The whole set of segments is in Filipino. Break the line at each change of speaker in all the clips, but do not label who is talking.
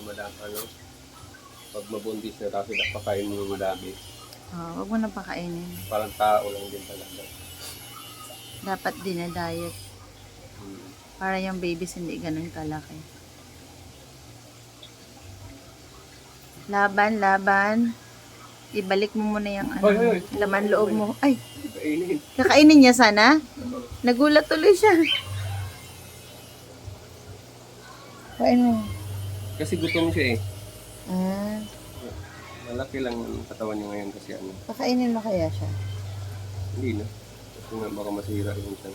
madami, ano, pag mabundis na tapos napakain mo ng madami,
Oh, wag mo na pakainin.
parang tao lang din talaga.
Dapat dinadiet.
Hmm.
Para yung babies hindi ganun kalaki. Laban, laban. Ibalik mo muna yung ano,
hoy, hoy.
laman loob mo. Ay,
Kainin.
kakainin niya sana? Nagulat tuloy siya. Kain mo.
Kasi gutom siya eh.
Ah,
Malaki lang ang katawan niya ngayon kasi ano,
kakainin mo kaya siya?
hindi na. Kasi nga baka masira yung tiyan.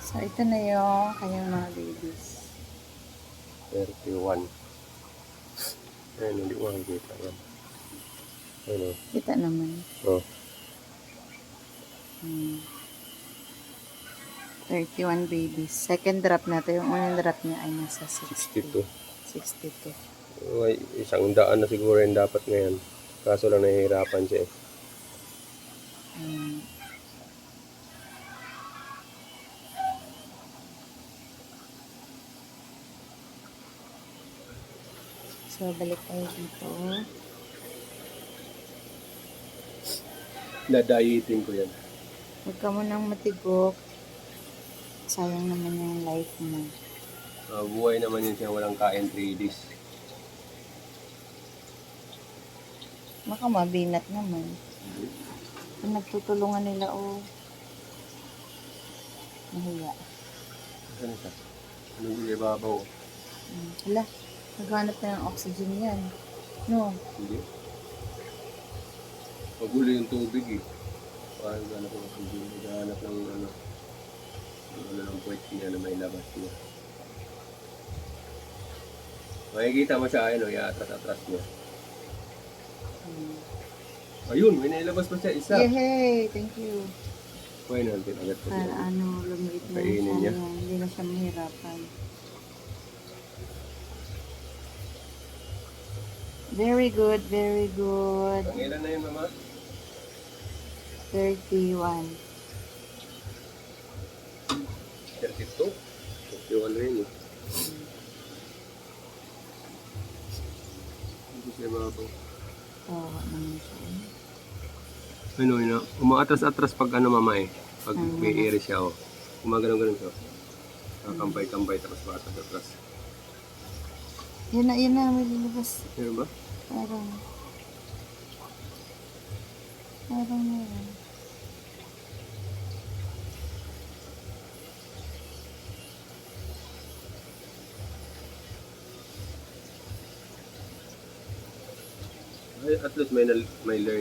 So, ito na yung kanyang mga babies.
31. Ayun, hindi ko makikita yan. Ayun
Kita naman.
o. Oh.
Hmm. 31 babies. Second drop na to. Yung unang drop niya ay nasa 60.
62.
62.
Ay, isang daan na siguro yung dapat ngayon. Kaso lang nahihirapan siya eh.
Hmm. So, balik tayo dito.
Nadayitin ko yan.
Huwag ka munang matigok. Sayang naman yung life mo.
Ah, buhay naman yun siya walang kain 3 days.
Baka mabinat naman. Kung nagtutulungan nila o nahiya.
Ano siya? Ano yung ibabaw?
Hmm. Hala, naghanap na ng oxygen yan. No,
Hindi. Magulo yung tubig eh. Parang gano'n ko hindi naghahanap ng ano. ng Ano ng puwet niya. Makikita mo siya ano, iatras-atras niya.
Hmm.
Ayun, may nailabas pa siya isa.
Yay! Thank you.
Pwede natin agad po
Para
siya.
ano, lumiit na
Kainin
siya.
niya.
Hindi na siya mahirapan. Very good, very good.
Ang ilan na yun, mama?
31.
32? 51 na yun eh. Hindi siya mababaw.
Oo, naman siya.
Ano yun, ah, umaatras-atras pag ano mama eh. Pag
Ano,
may air siya, oh. Gumagano'n-ganon siya. Kakampay-kampay, tapos maatras-atras.
Yan na, yan na, may lalabas.
Meron ba?
Parang, parang meron.
At least may, may learn